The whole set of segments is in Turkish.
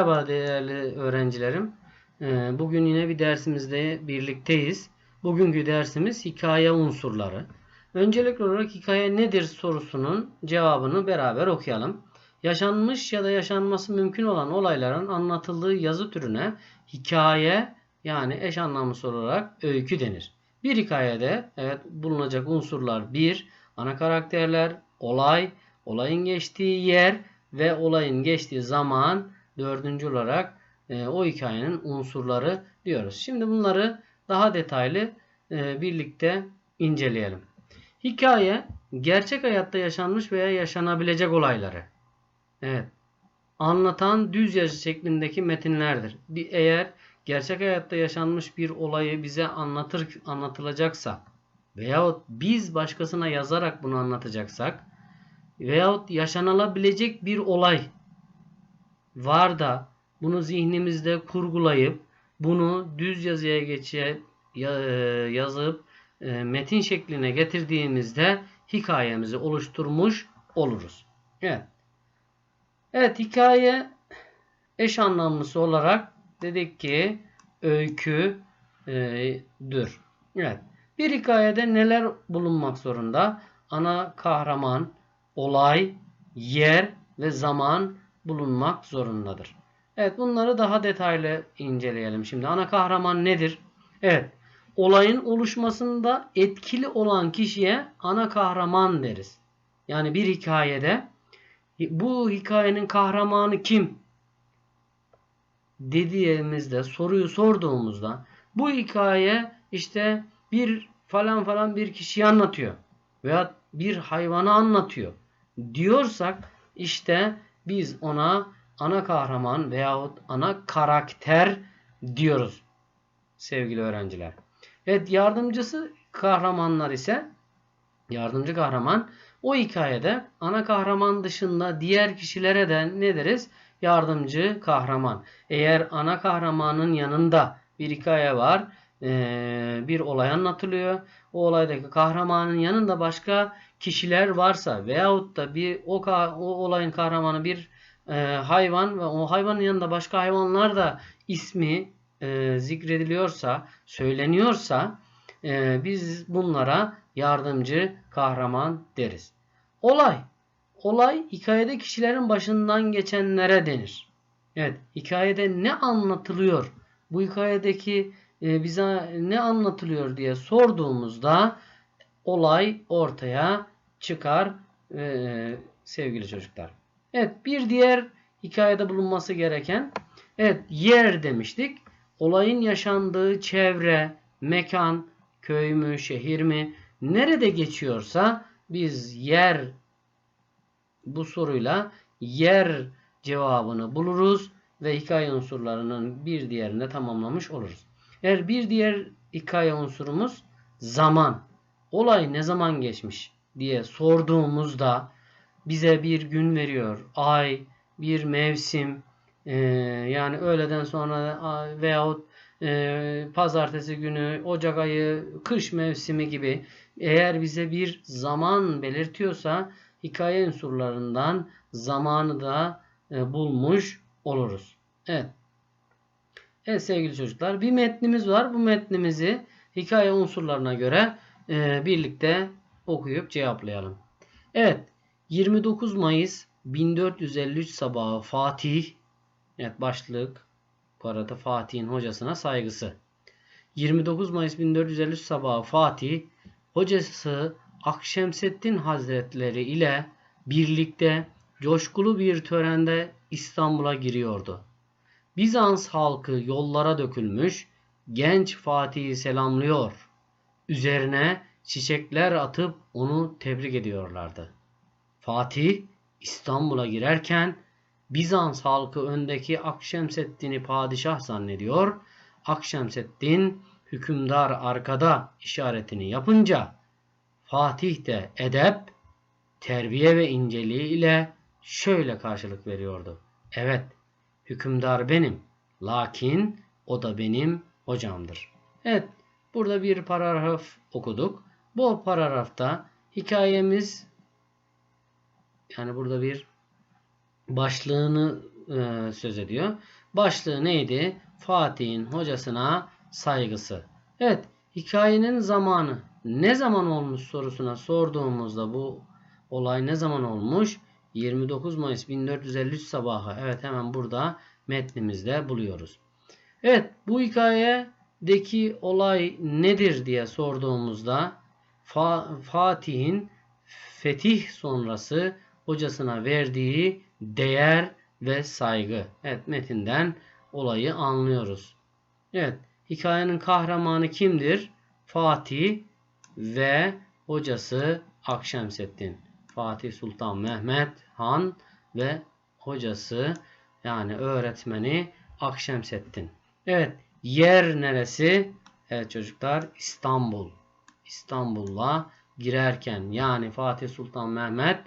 Merhaba değerli öğrencilerim. Ee, Bugün yine bir dersimizde birlikteyiz. Bugünkü dersimiz hikaye unsurları. Öncelikli olarak hikaye nedir sorusunun cevabını beraber okuyalım. Yaşanmış ya da yaşanması mümkün olan olayların anlatıldığı yazı türüne hikaye yani eş anlamlısı olarak öykü denir. Bir hikayede evet bulunacak unsurlar 1. Ana karakterler, olay, olayın geçtiği yer ve olayın geçtiği zaman dördüncü olarak e, o hikayenin unsurları diyoruz. Şimdi bunları daha detaylı e, birlikte inceleyelim. Hikaye gerçek hayatta yaşanmış veya yaşanabilecek olayları. Evet. Anlatan düz yazı şeklindeki metinlerdir. Eğer gerçek hayatta yaşanmış bir olayı bize anlatır anlatılacaksa veyahut biz başkasına yazarak bunu anlatacaksak veyahut yaşanılabilecek bir olay var da bunu zihnimizde kurgulayıp bunu düz yazıya geçe ya- e, yazıp e, metin şekline getirdiğimizde hikayemizi oluşturmuş oluruz. Evet. Evet hikaye eş anlamlısı olarak dedik ki öyküdür. Evet. Bir hikayede neler bulunmak zorunda? Ana kahraman, olay, yer ve zaman bulunmak zorundadır. Evet bunları daha detaylı inceleyelim. Şimdi ana kahraman nedir? Evet olayın oluşmasında etkili olan kişiye ana kahraman deriz. Yani bir hikayede bu hikayenin kahramanı kim? dediğimizde soruyu sorduğumuzda bu hikaye işte bir falan falan bir kişiyi anlatıyor veya bir hayvanı anlatıyor diyorsak işte biz ona ana kahraman veyahut ana karakter diyoruz sevgili öğrenciler. Evet yardımcısı kahramanlar ise yardımcı kahraman o hikayede ana kahraman dışında diğer kişilere de ne deriz? Yardımcı kahraman. Eğer ana kahramanın yanında bir hikaye var, bir olay anlatılıyor. O olaydaki kahramanın yanında başka kişiler varsa veyahut da bir o, o olayın kahramanı bir e, hayvan ve o hayvanın yanında başka hayvanlar da ismi e, zikrediliyorsa, söyleniyorsa e, biz bunlara yardımcı kahraman deriz. Olay. Olay hikayede kişilerin başından geçenlere denir. Evet, hikayede ne anlatılıyor? Bu hikayedeki e, bize ne anlatılıyor diye sorduğumuzda olay ortaya çıkar e, sevgili çocuklar. Evet bir diğer hikayede bulunması gereken evet yer demiştik. Olayın yaşandığı çevre, mekan, köy mü, şehir mi nerede geçiyorsa biz yer bu soruyla yer cevabını buluruz ve hikaye unsurlarının bir diğerini de tamamlamış oluruz. Eğer bir diğer hikaye unsurumuz zaman. Olay ne zaman geçmiş diye sorduğumuzda bize bir gün veriyor. Ay, bir mevsim, e, yani öğleden sonra veyahut e, pazartesi günü, Ocak ayı, kış mevsimi gibi eğer bize bir zaman belirtiyorsa hikaye unsurlarından zamanı da e, bulmuş oluruz. Evet. Evet sevgili çocuklar bir metnimiz var. Bu metnimizi hikaye unsurlarına göre e, birlikte okuyup cevaplayalım. Evet 29 Mayıs 1453 sabahı Fatih evet başlık bu arada Fatih'in hocasına saygısı. 29 Mayıs 1453 sabahı Fatih hocası Akşemseddin Hazretleri ile birlikte coşkulu bir törende İstanbul'a giriyordu. Bizans halkı yollara dökülmüş, genç Fatih'i selamlıyor. Üzerine çiçekler atıp onu tebrik ediyorlardı. Fatih İstanbul'a girerken Bizans halkı öndeki Akşemseddin'i padişah zannediyor. Akşemseddin hükümdar arkada işaretini yapınca Fatih de edep, terbiye ve inceliği ile şöyle karşılık veriyordu. Evet, hükümdar benim. Lakin o da benim hocamdır. Evet, burada bir paragraf okuduk. Bu paragrafta hikayemiz yani burada bir başlığını e, söz ediyor. Başlığı neydi? Fatih'in hocasına saygısı. Evet, hikayenin zamanı ne zaman olmuş sorusuna sorduğumuzda bu olay ne zaman olmuş? 29 Mayıs 1453 sabahı. Evet hemen burada metnimizde buluyoruz. Evet bu hikayedeki olay nedir diye sorduğumuzda Fa- Fatih'in fetih sonrası hocasına verdiği değer ve saygı. Evet metinden olayı anlıyoruz. Evet hikayenin kahramanı kimdir? Fatih ve hocası Akşemseddin. Fatih Sultan Mehmet Han ve hocası yani öğretmeni Akşemseddin. Evet yer neresi? Evet çocuklar İstanbul. İstanbul'a girerken yani Fatih Sultan Mehmet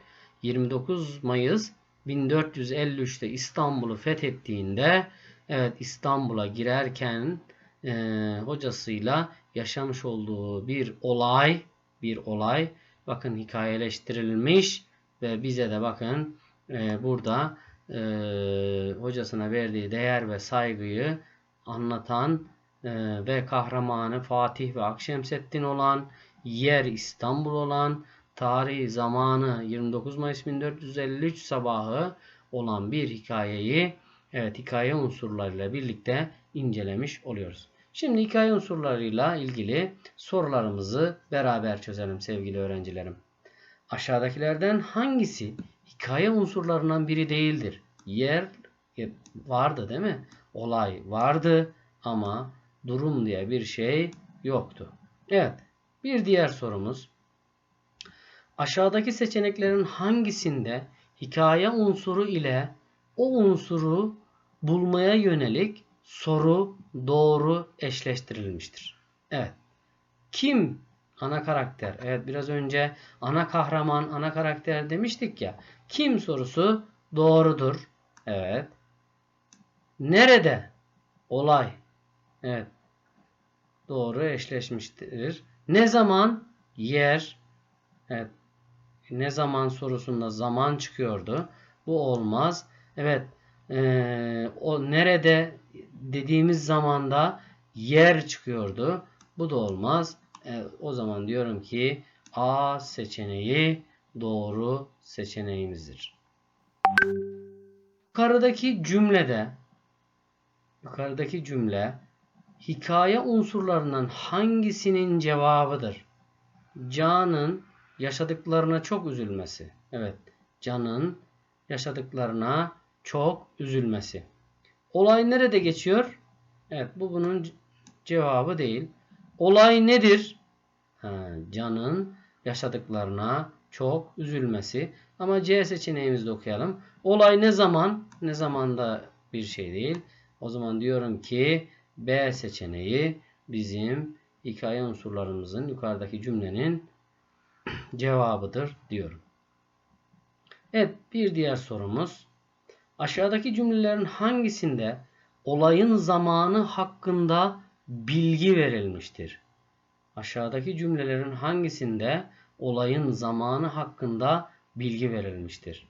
29 Mayıs 1453'te İstanbul'u fethettiğinde evet İstanbul'a girerken e, hocasıyla yaşamış olduğu bir olay bir olay bakın hikayeleştirilmiş ve bize de bakın e, burada e, hocasına verdiği değer ve saygıyı anlatan e, ve kahramanı Fatih ve Akşemseddin olan yer İstanbul olan tarihi zamanı 29 Mayıs 1453 sabahı olan bir hikayeyi evet hikaye unsurlarıyla birlikte incelemiş oluyoruz. Şimdi hikaye unsurlarıyla ilgili sorularımızı beraber çözelim sevgili öğrencilerim. Aşağıdakilerden hangisi hikaye unsurlarından biri değildir? Yer e, vardı değil mi? Olay vardı ama durum diye bir şey yoktu. Evet, bir diğer sorumuz. Aşağıdaki seçeneklerin hangisinde hikaye unsuru ile o unsuru bulmaya yönelik soru doğru eşleştirilmiştir? Evet. Kim ana karakter? Evet biraz önce ana kahraman, ana karakter demiştik ya. Kim sorusu doğrudur. Evet. Nerede? Olay. Evet. Doğru eşleşmiştir. Ne zaman? Yer. Evet. Ne zaman sorusunda zaman çıkıyordu. Bu olmaz. Evet. Ee, o nerede dediğimiz zamanda yer çıkıyordu. Bu da olmaz. Evet, o zaman diyorum ki A seçeneği doğru seçeneğimizdir. Yukarıdaki cümlede yukarıdaki cümle hikaye unsurlarından hangisinin cevabıdır? Can'ın yaşadıklarına çok üzülmesi. Evet, Can'ın yaşadıklarına çok üzülmesi. Olay nerede geçiyor? Evet, bu bunun cevabı değil. Olay nedir? Ha, Can'ın yaşadıklarına çok üzülmesi. Ama C seçeneğimizde okuyalım. Olay ne zaman? Ne zamanda bir şey değil. O zaman diyorum ki B seçeneği bizim hikaye unsurlarımızın yukarıdaki cümlenin cevabıdır diyorum. Evet bir diğer sorumuz. Aşağıdaki cümlelerin hangisinde olayın zamanı hakkında bilgi verilmiştir? Aşağıdaki cümlelerin hangisinde olayın zamanı hakkında bilgi verilmiştir?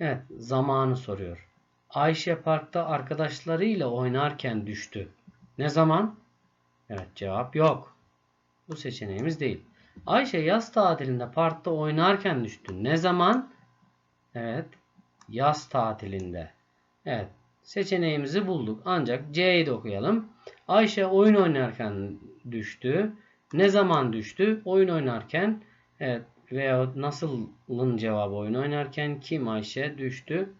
Evet zamanı soruyor. Ayşe parkta arkadaşlarıyla oynarken düştü. Ne zaman? Evet cevap yok. Bu seçeneğimiz değil. Ayşe yaz tatilinde parkta oynarken düştü. Ne zaman? Evet yaz tatilinde. Evet seçeneğimizi bulduk. Ancak C'yi de okuyalım. Ayşe oyun oynarken düştü. Ne zaman düştü? Oyun oynarken. Evet veya nasılın cevabı oyun oynarken kim Ayşe düştü?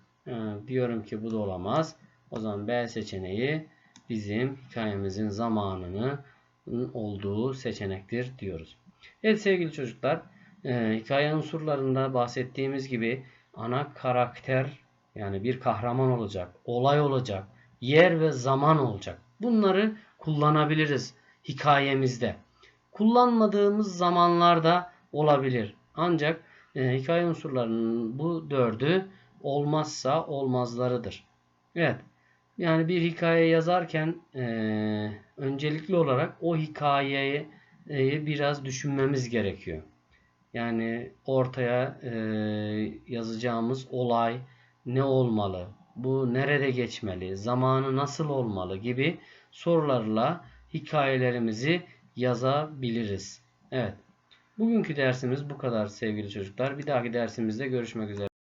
Diyorum ki bu da olamaz. O zaman B seçeneği bizim hikayemizin zamanını olduğu seçenektir diyoruz. Evet sevgili çocuklar e, hikaye unsurlarında bahsettiğimiz gibi ana karakter yani bir kahraman olacak, olay olacak, yer ve zaman olacak. Bunları kullanabiliriz hikayemizde. Kullanmadığımız zamanlarda olabilir. Ancak e, hikaye unsurlarının bu dördü olmazsa olmazlarıdır. Evet. Yani bir hikaye yazarken e, öncelikli olarak o hikayeyi e, biraz düşünmemiz gerekiyor. Yani ortaya e, yazacağımız olay ne olmalı? bu nerede geçmeli, zamanı nasıl olmalı gibi sorularla hikayelerimizi yazabiliriz. Evet. Bugünkü dersimiz bu kadar sevgili çocuklar. Bir dahaki dersimizde görüşmek üzere.